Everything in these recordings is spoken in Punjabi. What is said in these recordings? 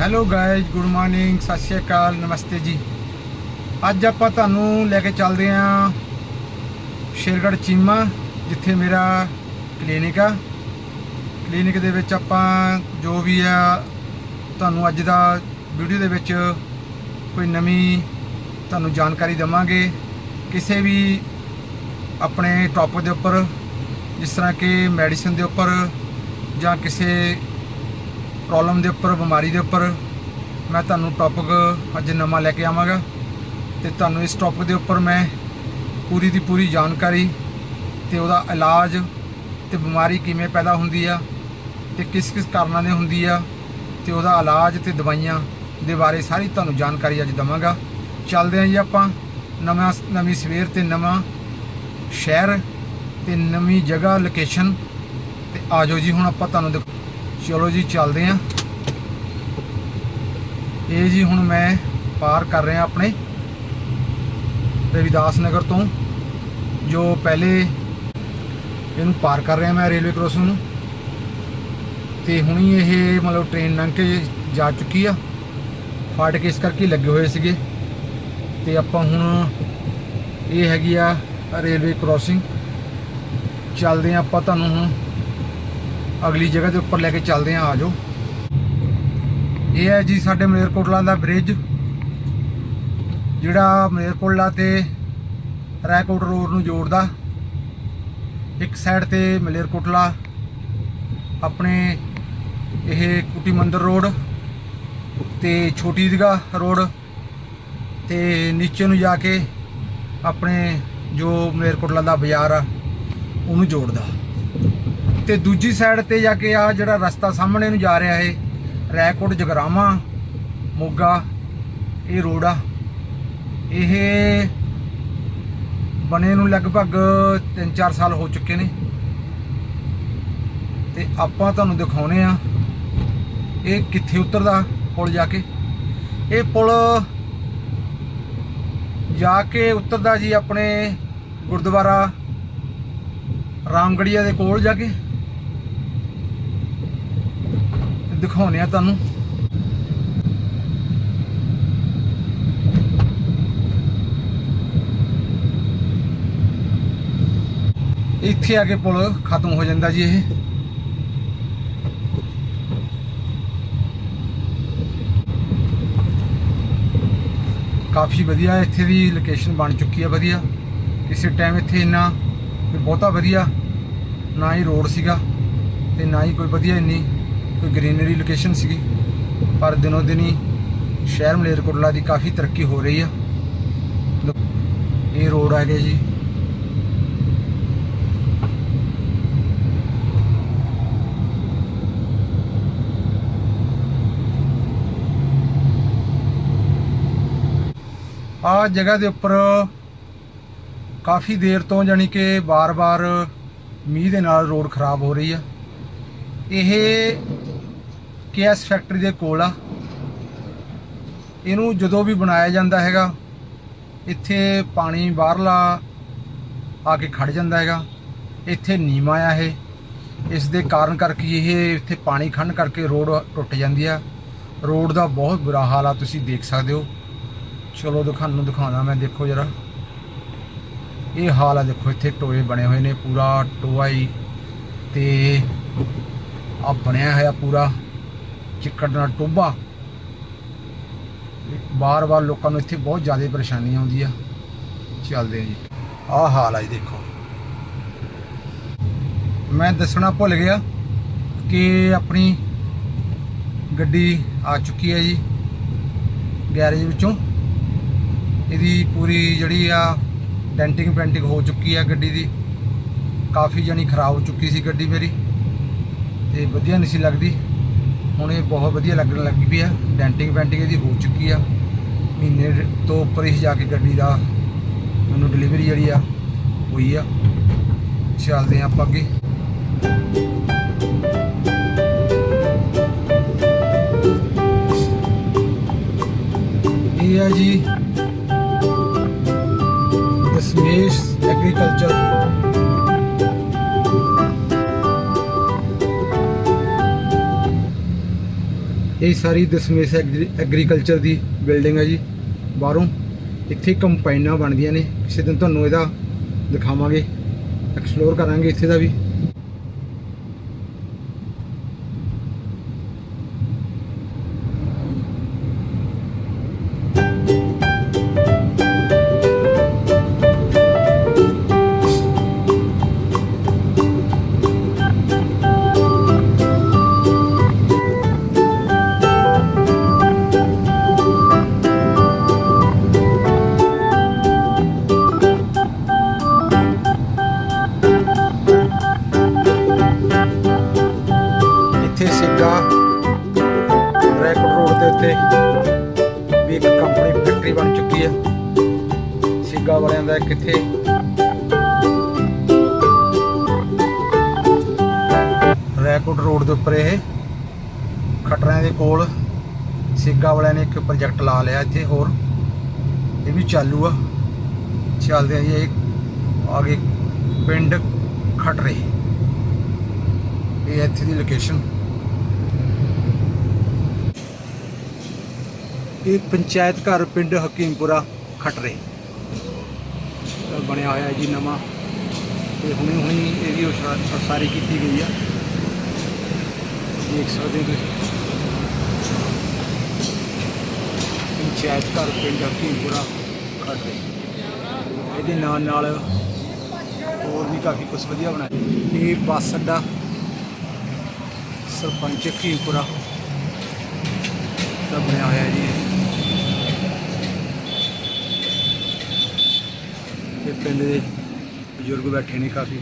ਹੈਲੋ ਗਾਇਜ਼ ਗੁੱਡ ਮਾਰਨਿੰਗ ਸਤਿ ਸ਼੍ਰੀ ਅਕਾਲ, ਨਮਸਤੇ ਜੀ। ਅੱਜ ਆਪਾਂ ਤੁਹਾਨੂੰ ਲੈ ਕੇ ਚੱਲਦੇ ਆਂ ਸ਼ੇਰਗੜ੍ਹ ਚੀਮਾ, ਜਿੱਥੇ ਮੇਰਾ ਕਲੀਨਿਕ ਆ। ਕਲੀਨਿਕ ਦੇ ਵਿੱਚ ਆਪਾਂ ਜੋ ਵੀ ਆ, ਤੁਹਾਨੂੰ ਅੱਜ ਦਾ ਵੀਡੀਓ ਦੇ ਵਿੱਚ ਕੋਈ ਨਵੀਂ ਤੁਹਾਨੂੰ ਜਾਣਕਾਰੀ ਦਵਾਂਗੇ। ਕਿਸੇ ਵੀ ਆਪਣੇ ਟੌਪਿਕ ਦੇ ਉੱਪਰ, ਜਿਸ ਤਰ੍ਹਾਂ ਕਿ ਮੈਡੀਸਨ ਦੇ ਉੱਪਰ ਜਾਂ ਕਿਸੇ ਪ੍ਰੋਬਲਮ ਦੇ ਉੱਪਰ, ਬਿਮਾਰੀ ਦੇ ਉੱਪਰ, ਮੈਂ ਤੁਹਾਨੂੰ ਟੌਪਿਕ ਅੱਜ ਨਵਾਂ ਲੈ ਕੇ ਆਵਾਂਗਾ ਤੇ ਤੁਹਾਨੂੰ ਇਸ ਟੌਪਿਕ ਦੇ ਉੱਪਰ ਮੈਂ ਪੂਰੀ ਦੀ ਪੂਰੀ ਜਾਣਕਾਰੀ ਤੇ ਉਹਦਾ ਇਲਾਜ ਤੇ ਬਿਮਾਰੀ ਕਿਵੇਂ ਪੈਦਾ ਹੁੰਦੀ ਆ ਤੇ ਕਿਸ ਕਿਸ ਕਾਰਨਾਂ ਦੇ ਹੁੰਦੀ ਆ ਤੇ ਉਹਦਾ ਇਲਾਜ ਤੇ ਦਵਾਈਆਂ ਦੇ ਬਾਰੇ ਸਾਰੀ ਤੁਹਾਨੂੰ ਜਾਣਕਾਰੀ ਅੱਜ ਦਵਾਂਗਾ। ਚੱਲਦੇ ਆਂ ਜੀ ਆਪਾਂ ਨਵਾਂ ਨਵੀਂ ਸਵੇਰ ਤੇ ਨਵਾਂ ਸ਼ਹਿਰ ਤੇ ਨਵੀਂ ਜਗ੍ਹਾ ਲੋਕੇਸ਼ਨ ਤੇ ਆਜੋ ਜੀ, ਹੁਣ ਆਪਾਂ ਤੁਹਾਨੂੰ ਦਿਖ- ਚਲੋ ਜੀ, ਚੱਲਦੇ ਆਂ। ਇਹ ਜੀ ਹੁਣ ਮੈਂ ਪਾਰ ਕਰ ਰਿਹਾ ਆਪਣੇ ਰਵਿਦਾਸ ਨਗਰ ਤੋਂ, ਜੋ ਪਹਿਲੇ ਇਹਨੂੰ ਪਾਰ ਕਰ ਰਿਹਾ ਮੈਂ ਰੇਲਵੇ ਕ੍ਰੋਸਿੰਗ ਨੂੰ। ਤੇ ਹੁਣੀ ਇਹ ਮਤਲਬ ਟ੍ਰੇਨ ਲੰਘ ਕੇ ਜਾ ਚੁੱਕੀ ਆ। ਫਾਟਕ ਇਸ ਕਰਕੇ ਲੱਗੇ ਹੋਏ ਸੀਗੇ। ਤੇ ਆਪਾਂ ਹੁਣ ਇਹ ਹੈਗੀ ਆ ਰੇਲਵੇ ਕ੍ਰੋਸਿੰਗ। ਚੱਲਦੇ ਆ ਆਪਾਂ ਤੁਹਾਨੂੰ ਹੁਣ ਅਗਲੀ ਜਗ੍ਹਾ ਦੇ ਉੱਪਰ ਲੈ ਕੇ ਚੱਲਦੇ ਆ ਆਜੋ ਇਹ ਹੈ ਜੀ ਸਾਡੇ ਮਲੇਰਕੋਟਲਾ ਦਾ ਬ੍ਰਿਜ ਜਿਹੜਾ ਮਲੇਰਕੋਟਲਾ ਤੇ ਰਾਏਕੋਟ ਰੋਡ ਨੂੰ ਜੋੜਦਾ। ਇੱਕ ਸਾਈਡ ਤੇ ਮਲੇਰਕੋਟਲਾ ਆਪਣੇ ਇਹ ਕੁਟੀ ਮੰਦਰ ਰੋਡ ਤੇ ਛੋਟੀ ਜਗਾ ਰੋਡ ਤੇ ਨੀਚੇ ਨੂੰ ਜਾ ਕੇ ਆਪਣੇ ਜੋ ਮਲੇਰਕੋਟਲਾ ਦਾ ਬਾਜ਼ਾਰ ਆ, ਉਹਨੂੰ ਜੋੜਦਾ। ਤੇ ਦੂਜੀ ਸਾਈਡ ਤੇ ਜਾ ਕੇ ਆ ਜਿਹੜਾ ਰਸਤਾ ਸਾਹਮਣੇ ਨੂੰ ਜਾ ਰਿਹਾ ਹੈ ਰੈਕੋਟ ਜਗਰਾਮਾ ਮੋਗਾ, ਇਹ ਰੋਡ ਆ। ਇਹ ਬਣੇ ਨੂੰ ਲਗਭਗ 3-4 ਸਾਲ ਹੋ ਚੁੱਕੇ ਨੇ। ਤੇ ਆਪਾਂ ਤੁਹਾਨੂੰ ਦਿਖਾਉਨੇ ਆ, ਇਹ ਕਿੱਥੇ ਉਤਰਦਾ ਪੁਲ ਜਾ ਕੇ। ਇਹ ਪੁਲ ਜਾ ਕੇ ਉਤਰਦਾ ਜੀ ਆਪਣੇ ਗੁਰਦੁਆਰਾ ਰਾਮਗੜੀਆ ਦੇ ਕੋਲ ਜਾ ਕੇ। ਦਿਖਾਉਨੇ ਆ ਤੁਹਾਨੂੰ। ਇੱਥੇ ਆ ਕੇ ਪੁਲ ਖਤਮ ਹੋ ਜਾਂਦਾ ਜੀ ਇਹ। ਕਾਫੀ ਵਧੀਆ ਇੱਥੇ ਦੀ ਲੋਕੇਸ਼ਨ ਬਣ ਚੁੱਕੀ ਆ, ਵਧੀਆ। ਕਿਸੇ ਟਾਈਮ ਇੱਥੇ ਇੰਨਾ ਬਹੁਤਾ ਵਧੀਆ ਨਾ ਹੀ ਰੋਡ ਸੀਗਾ ਤੇ ਨਾ ਹੀ ਕੋਈ ਵਧੀਆ ਇੰਨੀ ਕੋਈ ਗ੍ਰੀਨਰੀ ਲੋਕੇਸ਼ਨ ਸੀਗੀ, ਪਰ ਦਿਨੋ ਦਿਨੀ ਸ਼ਹਿਰ ਮਲੇਰਕੋਟਲਾ ਦੀ ਕਾਫੀ ਤਰੱਕੀ ਹੋ ਰਹੀ ਆ। ਇਹ ਰੋਡ ਆ ਗਿਆ ਜੀ। ਆ ਜਗ੍ਹਾ ਦੇ ਉੱਪਰ ਕਾਫੀ ਦੇਰ ਤੋਂ ਜਾਨੀ ਕਿ ਬਾਰ-ਬਾਰ ਮੀਂਹ ਦੇ ਨਾਲ ਰੋਡ ਖਰਾਬ ਹੋ ਰਹੀ ਆ। ਇਹ ਕੇਐਸ ਫੈਕਟਰੀ ਦੇ ਕੋਲ ਆ। ਇਹਨੂੰ ਜਦੋਂ ਵੀ ਬਣਾਇਆ ਜਾਂਦਾ ਹੈਗਾ, ਇੱਥੇ ਪਾਣੀ ਬਾਹਰਲਾ ਆ ਕੇ ਖੜ ਜਾਂਦਾ ਹੈਗਾ। ਇੱਥੇ ਨੀਮਾ ਆ ਇਹ। ਇਸ ਦੇ ਕਾਰਨ ਕਰਕੇ ਇਹ ਇੱਥੇ ਪਾਣੀ ਖੰਡ ਕਰਕੇ ਰੋਡ ਟੁੱਟ ਜਾਂਦੀ ਆ। ਰੋਡ ਦਾ ਬਹੁਤ ਬੁਰਾ ਹਾਲ ਆ, ਤੁਸੀਂ ਦੇਖ ਸਕਦੇ ਹੋ। ਚਲੋ ਦਿਖਾਣ ਨੂੰ ਦਿਖਾਉਣਾ ਮੈਂ, ਦੇਖੋ ਜਰਾ। ਇਹ ਹਾਲ ਆ, ਦੇਖੋ ਇੱਥੇ ਟੋਏ ਬਣੇ ਹੋਏ ਨੇ, ਪੂਰਾ ਟੋਆ ਹੀ ਤੇ ਆ ਬਣਿਆ ਹੋਇਆ ਪੂਰਾ। ਚਿੱਕੜ ਨਾਲ ਟੋਬਾ ਬਾਰ-ਬਾਰ ਲੋਕਾਂ ਨੂੰ ਇੱਥੇ ਬਹੁਤ ਜ਼ਿਆਦਾ ਪਰੇਸ਼ਾਨੀ ਆਉਂਦੀ ਆ ਚੱਲਦੇ ਆ ਜੀ। ਆਹ ਹਾਲ ਆ ਜੀ ਦੇਖੋ। ਮੈਂ ਦੱਸਣਾ ਭੁੱਲ ਗਿਆ ਕਿ ਆਪਣੀ ਗੱਡੀ ਆ ਚੁੱਕੀ ਹੈ ਜੀ, ਗੈਰੇਜ ਵਿੱਚੋਂ। ਇਹਦੀ ਪੂਰੀ ਜਿਹੜੀ ਆ ਡੈਂਟਿੰਗ ਪੈਂਟਿੰਗ ਹੋ ਚੁੱਕੀ ਆ ਗੱਡੀ ਦੀ। ਕਾਫੀ ਜਣੀ ਖਰਾਬ ਹੋ ਚੁੱਕੀ ਸੀ ਗੱਡੀ ਮੇਰੀ। ਤੇ ਵਧੀਆ ਨਹੀਂ ਸੀ ਲੱਗਦੀ। ਹੁਣ ਇਹ ਬਹੁਤ ਵਧੀਆ ਲੱਗਣ ਲੱਗੀ ਪਈ ਆ। ਡੈਂਟਿੰਗ ਪੈਂਟਿੰਗ ਇਹਦੀ ਹੋ ਚੁੱਕੀ ਆ। ਮਹੀਨੇ ਤੋਂ ਉੱਪਰ ਹੀ ਜਾ ਕੇ ਗੱਡੀ ਦਾ ਮੈਨੂੰ ਡਿਲੀਵਰੀ ਜਿਹੜੀ ਆ, ਹੋਈ ਆ। ਚੱਲਦੇ ਆ ਆਪਾਂ ਅੱਗੇ। ਇਹ ਆ ਜੀ, ਦਸਮੇਸ਼ ਐਗਰੀਕਲਚਰ ਇਹ ਸਾਰੀ ਦਸਮੇਸ਼ ਐਗਰੀਕਲਚਰ ਦੀ ਬਿਲਡਿੰਗ ਹੈ ਜੀ, ਬਾਹਰੋਂ। ਇੱਥੇ ਕੰਪਾਈਨਾਂ ਬਣਦੀਆਂ ਨੇ। ਕਿਸੇ ਦਿਨ ਤੁਹਾਨੂੰ ਇਹਦਾ ਦਿਖਾਵਾਂਗੇ ਐਕਸਪਲੋਰ ਕਰਾਂਗੇ ਇੱਥੇ ਦਾ ਵੀ। ਸਿੱਗਾ ਵਾਲਿਆਂ ਦਾ ਰੋਡ ਦੇ ਉੱਪਰ ਇਹ ਖਟਰਿਆਂ ਦੇ ਕੋਲ ਸਿੱਗਾ ਵਾਲਿਆਂ ਨੇ ਇੱਕ ਪ੍ਰੋਜੈਕਟ ਲਾ ਲਿਆ ਇੱਥੇ, ਹੋਰ ਇਹ ਵੀ ਚਾਲੂ ਆ। ਚੱਲਦੇ ਆ ਜੀ ਇਹ ਆਗੇ ਪਿੰਡ ਖਟਰੇ। ਇਹ ਇੱਥੇ ਦੀ ਲੋਕੇਸ਼ਨ ਇਹ ਪੰਚਾਇਤ ਘਰ ਪਿੰਡ ਹਕੀਮਪੁਰਾ ਖਟਰੇ। ਬਣਿਆ ਹੋਇਆ ਜੀ ਨਵਾਂ। ਤੇ ਹੁਣੇ ਹੁਣੇ ਇਹਦੀ ਉਸਾ- ਉਸਾਰੀ ਕੀਤੀ ਗਈ ਆ। ਦੇਖ ਸਕਦੇ ਤੁਸੀਂ। ਪੰਚਾਇਤ ਘਰ, ਪਿੰਡ ਹਕੀਮਪੁਰਾ ਖਟਰੇ ਇਹਦੇ ਨਾਲ ਨਾਲ ਹੋਰ ਵੀ ਕਾਫੀ ਕੁਝ ਵਧੀਆ ਬਣਾਇਆ। ਇਹ ਬੱਸ ਅੱਡਾ ਸਰਪੰਚ ਖੀਪੁਰਾ ਦਾ ਬਣਿਆ ਹੋਇਆ ਜੀ ਇਹ। ਤੇ ਪਿੰਡ ਦੇ ਬਜ਼ੁਰਗ ਬੈਠੇ ਨੇ ਕਾਫੀ।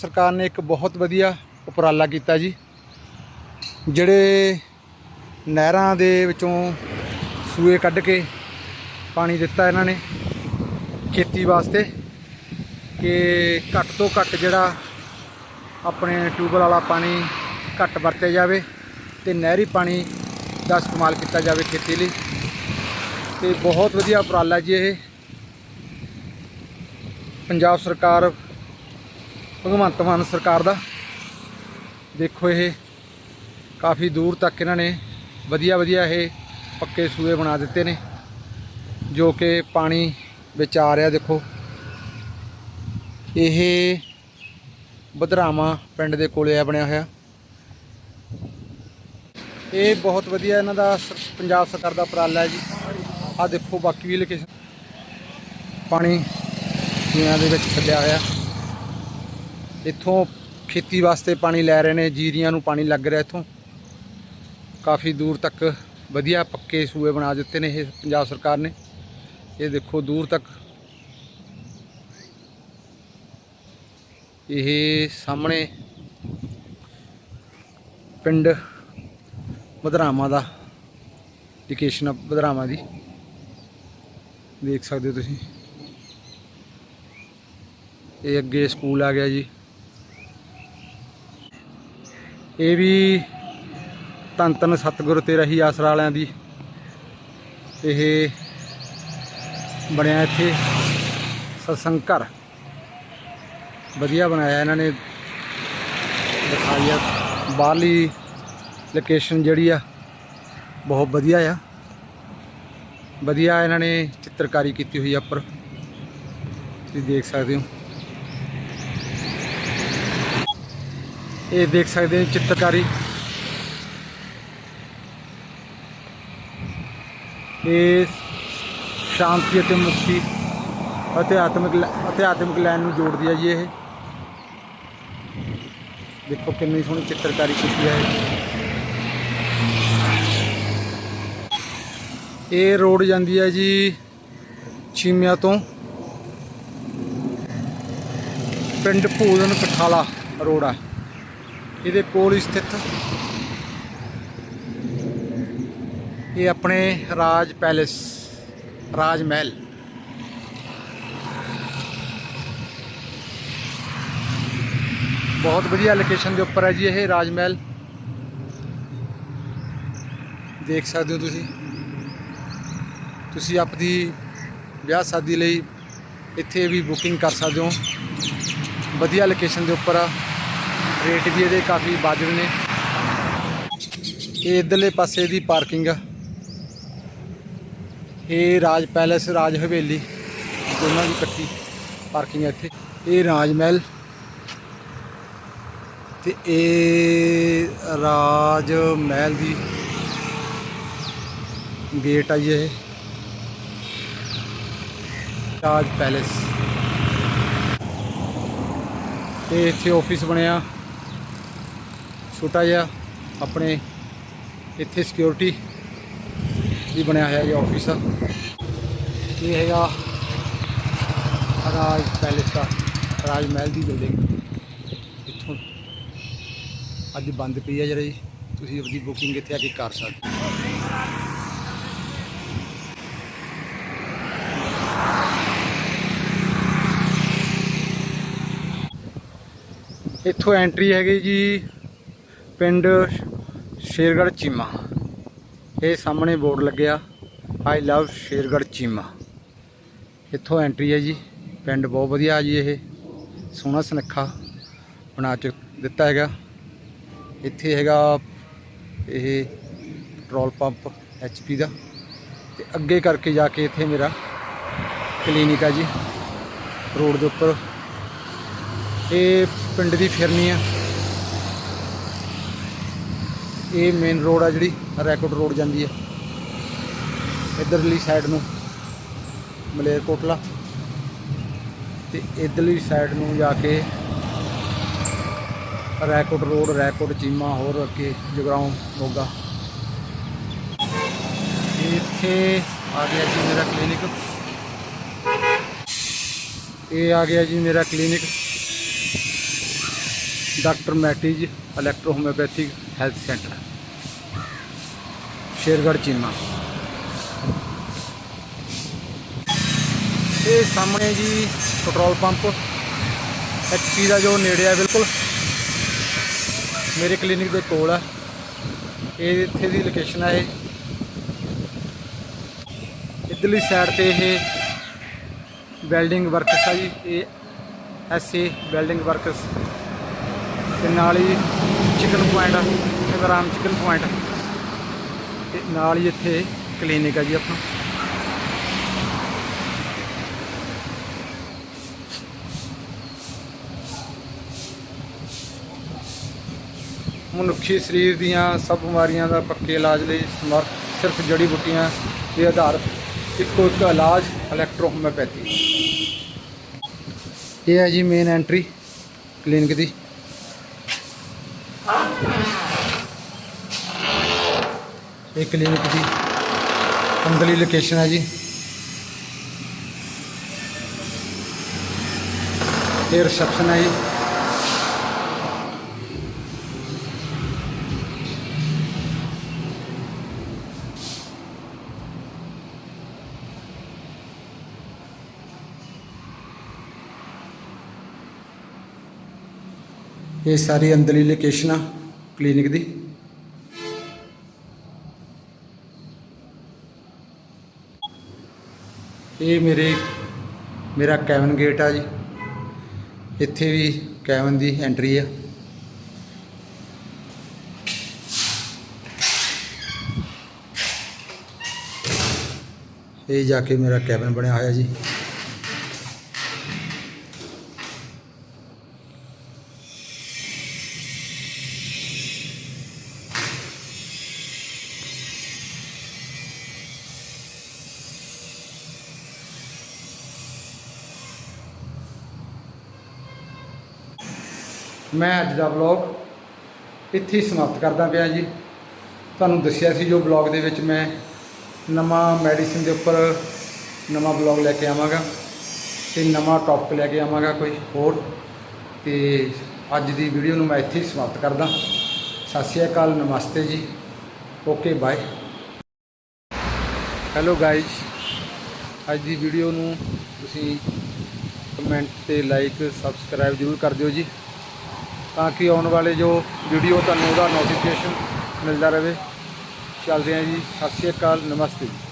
ਸਰਕਾਰ ਨੇ ਇੱਕ ਬਹੁਤ ਵਧੀਆ ਉਪਰਾਲਾ ਕੀਤਾ ਜੀ, ਜਿਹੜੇ ਨਹਿਰਾਂ ਦੇ ਵਿੱਚੋਂ ਸੂਏ ਕੱਢ ਕੇ ਪਾਣੀ ਦਿੱਤਾ ਇਹਨਾਂ ਨੇ ਖੇਤੀ ਵਾਸਤੇ ਕਿ ਘੱਟ ਤੋਂ ਘੱਟ ਜਿਹੜਾ ਆਪਣੇ ਟਿਊਬਲ ਵਾਲਾ ਪਾਣੀ ਘੱਟ ਵਰਤਿਆ ਜਾਵੇ। ਤੇ ਨਹਿਰੀ ਪਾਣੀ ਦਾ ਇਸਤੇਮਾਲ ਕੀਤਾ ਜਾਵੇ ਖੇਤੀ ਲਈ। ਤੇ ਬਹੁਤ ਵਧੀਆ ਉਪਰਾਲਾ ਜੀ ਇਹ। ਪੰਜਾਬ ਸਰਕਾਰ, ਭਗਵੰਤ ਮਾਨ ਸਰਕਾਰ ਦਾ। ਦੇਖੋ ਇਹ, ਕਾਫੀ ਦੂਰ ਤੱਕ ਇਹਨਾਂ ਨੇ ਵਧੀਆ ਵਧੀਆ ਇਹ ਪੱਕੇ ਸੂਏ ਬਣਾ ਦਿੱਤੇ ਨੇ, ਜੋ ਕਿ ਪਾਣੀ ਵਿੱਚ ਆ ਰਿਹਾ ਦੇਖੋ। ਇਹ ਬਧਰਾਵਾਂ ਪਿੰਡ ਦੇ ਕੋਲੇ ਆ ਬਣਿਆ ਹੋਇਆ। ਇਹ ਬਹੁਤ ਵਧੀਆ ਇਹਨਾਂ ਦਾ ਸ- ਪੰਜਾਬ ਸਰਕਾਰ ਦਾ ਉਪਰਾਲਾ ਹੈ ਜੀ। ਆ ਦੇਖੋ ਬਾਕੀ ਵੀ ਲੋਕੇਸ਼ਨ ਪਾਣੀ ਨੀਆਂ ਦੇ ਵਿੱਚ ਛੱਡਿਆ ਹੋਇਆ। ਇੱਥੋਂ ਖੇਤੀ ਵਾਸਤੇ ਪਾਣੀ ਲੈ ਰਹੇ ਨੇ, ਜੀਰੀਆਂ ਨੂੰ ਪਾਣੀ ਲੱਗ ਰਿਹਾ ਇੱਥੋਂ। ਕਾਫੀ ਦੂਰ ਤੱਕ ਵਧੀਆ ਪੱਕੇ ਸੂਏ ਬਣਾ ਦਿੱਤੇ ਨੇ ਇਹ ਪੰਜਾਬ ਸਰਕਾਰ ਨੇ। ਇਹ ਦੇਖੋ ਦੂਰ ਤੱਕ। ਇਹ ਸਾਹਮਣੇ ਪਿੰਡ ਬਧਰਾਵਾਂ ਦਾ ਲੋਕੇਸ਼ਨ ਬਧਰਾਵਾਂ ਦੀ। ਦੇਖ ਸਕਦੇ ਹੋ ਤੁਸੀਂ। ਇਹ ਅੱਗੇ ਸਕੂਲ ਆ ਗਿਆ ਜੀ। ਇਹ ਵੀ ਧੰਨ ਧੰਨ ਸਤਿਗੁਰੂ ਤੇ ਰਹੀ ਆਸਰਾ ਵਾਲਿਆਂ ਦੀ। ਇਹ ਬਣਿਆ ਇੱਥੇ ਸਤਸੰਗ ਘਰ। ਵਧੀਆ ਬਣਾਇਆ ਇਹਨਾਂ ਨੇ। ਦਿਖਾਈ ਬਾਹਰਲੀ ਲੋਕੇਸ਼ਨ ਜਿਹੜੀ ਆ, ਬਹੁਤ ਵਧੀਆ ਆ। ਵਧੀਆ ਇਹਨਾਂ ਨੇ ਚਿੱਤਰਕਾਰੀ ਕੀਤੀ ਹੋਈ ਆ ਉੱਪਰ। ਤੁਸੀਂ ਦੇਖ ਸਕਦੇ ਹੋ। ਇਹ ਦੇਖ ਸਕਦੇ ਹੋ ਚਿੱਤਰਕਾਰੀ। ਇਹ ਸ਼ਾਂਤੀ ਅਤੇ ਮੁਕਤੀ ਅਤੇ ਆਤਮਿਕ ਲੈ- ਅਤੇ ਆਤਮਿਕ ਲੈਣ ਨੂੰ ਜੋੜਦੀ ਹੈ ਜੀ ਇਹ। ਦੇਖੋ ਕਿੰਨੀ ਸੋਹਣੀ ਚਿੱਤਰਕਾਰੀ ਕੀਤੀ ਹੈ ਇਹ ਰੋਡ ਜਾਂਦੀ ਹੈ ਜੀ ਚੀਮਿਆਂ ਤੋਂ। ਪਿੰਡ ਭੂਦਨ ਕਠਾਲਾ ਰੋਡ ਆ। ਇਹਦੇ ਕੋਲ ਸਥਿਤ। ਇਹ ਆਪਣੇ ਰਾਜ ਪੈਲੇਸ, ਰਾਜ ਮਹਿਲ। ਬਹੁਤ ਵਧੀਆ ਲੋਕੇਸ਼ਨ ਦੇ ਉੱਪਰ ਹੈ ਜੀ ਇਹ ਰਾਜ ਮਹਿਲ। ਦੇਖ ਸਕਦੇ ਹੋ ਤੁਸੀਂ। ਤੁਸੀਂ ਆਪਣੀ ਵਿਆਹ ਸ਼ਾਦੀ ਲਈ ਇੱਥੇ ਵੀ ਬੁਕਿੰਗ ਕਰ ਸਕਦੇ ਹੋ। ਵਧੀਆ ਲੋਕੇਸ਼ਨ ਦੇ ਉੱਪਰ ਆ ਰੇਟ ਵੀ ਇਹਦੇ ਕਾਫੀ ਵਾਜਬ ਨੇ। ਇਹ ਇਧਰਲੇ ਪਾਸੇ ਦੀ ਪਾਰਕਿੰਗ ਆ। ਇਹ ਰਾਜ ਪੈਲੇਸ ਰਾਜ ਹਵੇਲੀ, ਦੋਨਾਂ ਦੀ ਇਕੱਠੀ ਪਾਰਕਿੰਗ ਹੈ ਇੱਥੇ। ਇਹ ਰਾਜ ਮਹਿਲ ਤੇ ਇਹ ਰਾਜ ਮਹਿਲ ਦੀ ਗੇਟ ਆ ਜੀ ਇਹ। ਰਾਜ ਪੈਲੇਸ। ਤੇ ਇੱਥੇ ਆਫਿਸ ਬਣਿਆ। ਛੋਟਾ ਜਿਹਾ ਆਪਣੇ ਇੱਥੇ ਸਿਕਿਉਰਿਟੀ ਵੀ ਬਣਿਆ ਹੋਇਆ ਇਹ ਆਫਿਸ ਆ। ਇਹ ਹੈਗਾ ਰਾਜ ਪੈਲੇਸ ਦਾ, ਰਾਜ ਮਹਿਲ ਦੀ ਬਿਲਡਿੰਗ ਇੱਥੋਂ ਅੱਜ ਬੰਦ ਪਈ ਹੈ ਜਿਹੜਾ ਜੀ। ਤੁਸੀਂ ਆਪਣੀ ਬੁਕਿੰਗ ਇੱਥੇ ਆ ਕੇ ਕਰ ਸਕਦੇ ਇੱਥੋਂ ਐਂਟਰੀ ਹੈਗੀ ਜੀ ਪਿੰਡ ਸ਼ੇਰਗੜ੍ਹ ਚੀਮਾ। ਇਹ ਸਾਹਮਣੇ ਬੋਰਡ ਲੱਗਿਆ। I love Shergarh Cheema. ਇੱਥੋਂ ਐਂਟਰੀ ਹੈ ਜੀ। ਪਿੰਡ ਬਹੁਤ ਵਧੀਆ ਜੀ ਇਹ। ਸੋਹਣਾ ਸੁਨੱਖਾ ਬਣਾ ਚ ਦਿੱਤਾ ਹੈਗਾ। ਇੱਥੇ ਹੈਗਾ ਇਹ ਪੈਟਰੋਲ ਪੰਪ ਐਚਪੀ ਦਾ। ਤੇ ਅੱਗੇ ਕਰਕੇ ਜਾ ਕੇ ਇੱਥੇ ਮੇਰਾ ਕਲੀਨਿਕ ਆ ਜੀ। ਰੋਡ ਦੇ ਉੱਪਰ ਇਹ ਪਿੰਡ ਦੀ ਫਿਰਨੀ ਆ। ਇਹ ਮੇਨ ਰੋਡ ਆ ਜਿਹੜੀ ਰੈਕੋਰਡ ਰੋਡ ਜਾਂਦੀ ਆ। ਇਧਰਲੀ ਸਾਈਡ ਨੂੰ ਮਲੇਰਕੋਟਲਾ ਤੇ ਇਧਰਲੀ ਸਾਈਡ ਨੂੰ ਜਾ ਕੇ ਰੈਕੋਰਡ ਰੋਡ ਰੈਕੋਰਡ ਚੀਮਾ, ਹੋਰ ਅੱਗੇ ਜਗਰਾਉਂ ਮੋਗਾ। ਇੱਥੇ ਆ ਗਿਆ ਜੀ ਮੇਰਾ ਕਲੀਨਿਕ ਇਹ ਆ ਗਿਆ ਜੀ ਮੇਰਾ clinic doctor ਮੈਟਿਜ electro homeopathic health centre, Shergarh, Cheema. ਇਹ ਸਾਹਮਣੇ ਜੀ ਪੈਟਰੋਲ ਪੰਪ ਐਚਪੀ ਦਾ ਜੋ ਨੇੜੇ ਆ ਬਿਲਕੁਲ, ਮੇਰੇ ਕਲੀਨਿਕ ਦੇ ਕੋਲ ਆ। ਇਹ ਇੱਥੇ ਦੀ ਲੋਕੇਸ਼ਨ ਆ ਇਹ। ਇਧਰਲੀ ਸਾਈਡ ਤੇ ਇਹ ਵੈਲਡਿੰਗ ਵਰਕਸ ਆ ਜੀ, ਇਹ ਐਸਏ ਵੈਲਡਿੰਗ ਵਰਕਸ। ਤੇ ਨਾਲ ਹੀ ਚਿਕਨ ਪੁਆਇੰਟ ਆ ਇਮਰਾਨ ਚਿਕਨ ਪੁਆਇੰਟ ਤੇ ਨਾਲ ਹੀ ਇੱਥੇ ਕਲੀਨਿਕ ਆ ਜੀ ਆਪਣਾ। ਮਨੁੱਖੀ ਸਰੀਰ ਦੀਆਂ ਸਭ ਬਿਮਾਰੀਆਂ ਦਾ ਪੱਕੇ ਇਲਾਜ ਲਈ ਸਮਰਥ ਸਿਰਫ ਜੜੀ ਬੂਟੀਆਂ ਦੇ ਆਧਾਰਿਤ ਇੱਕੋ ਇੱਕ ਇਲਾਜ ਇਲੈਕਟ੍ਰੋ ਇਹ ਹੈ ਜੀ ਮੇਨ ਐਂਟਰੀ ਕਲੀਨਿਕ ਦੀ। ਇਹ ਕਲੀਨਿਕ ਦੀ ਅੰਦਰਲੀ ਲੋਕੇਸ਼ਨ ਹੈ ਜੀ। ਇਹ ਰਿਸੈਪਸ਼ਨ ਹੈ ਜੀ। ਇਹ ਸਾਰੀ ਅੰਦਰਲੀ ਲੋਕੇਸ਼ਨ ਆ ਕਲੀਨਿਕ ਦੀ। ਇਹ ਮੇਰੇ, ਮੇਰਾ ਕੈਬਨ ਗੇਟ ਆ ਜੀ। ਇੱਥੇ ਵੀ ਕੈਬਨ ਦੀ ਐਂਟਰੀ ਆ। ਇਹ ਜਾ ਕੇ ਮੇਰਾ ਕੈਬਨ ਬਣਿਆ ਹੋਇਆ ਜੀ। ਮੈਂ ਅੱਜ ਦਾ ਵਲੌਗ ਇੱਥੇ ਹੀ ਸਮਾਪਤ ਕਰਦਾ ਪਿਆ ਜੀ। ਤੁਹਾਨੂੰ ਦੱਸਿਆ ਸੀ ਜੋ ਵਲੌਗ ਦੇ ਵਿੱਚ ਮੈਂ ਨਵਾਂ ਮੈਡੀਸਿਨ ਦੇ ਉੱਪਰ ਨਵਾਂ ਵਲੌਗ ਲੈ ਕੇ ਆਵਾਂਗਾ ਤੇ ਨਵਾਂ ਟੌਪਿਕ ਲੈ ਕੇ ਆਵਾਂਗਾ ਕੋਈ ਹੋਰ। ਤੇ ਅੱਜ ਦੀ ਵੀਡੀਓ ਨੂੰ ਮੈਂ ਇੱਥੇ ਹੀ ਸਮਾਪਤ ਕਰਦਾ। ਸਤਿ ਸ਼੍ਰੀ ਅਕਾਲ, ਨਮਸਤੇ ਜੀ। ਓਕੇ ਬਾਏ ਹੈਲੋ ਗਾਇਜ਼ ਅੱਜ ਦੀ ਵੀਡੀਓ ਨੂੰ ਤੁਸੀਂ ਕਮੈਂਟ ਤੇ ਲਾਈਕ ਸਬਸਕ੍ਰਾਈਬ ਜ਼ਰੂਰ ਕਰ ਦਿਓ ਜੀ। ਤਾਂ ਕਿ ਆਉਣ ਵਾਲੇ ਜੋ ਵੀਡੀਓ ਤੁਹਾਨੂੰ ਉਹਦਾ ਨੋਟੀਫਿਕੇਸ਼ਨ ਮਿਲਦਾ ਰਹੇ। ਚੱਲਦੇ ਹਾਂ ਜੀ। ਸਤਿ ਸ਼੍ਰੀ ਅਕਾਲ। ਨਮਸਤੇ ਜੀ।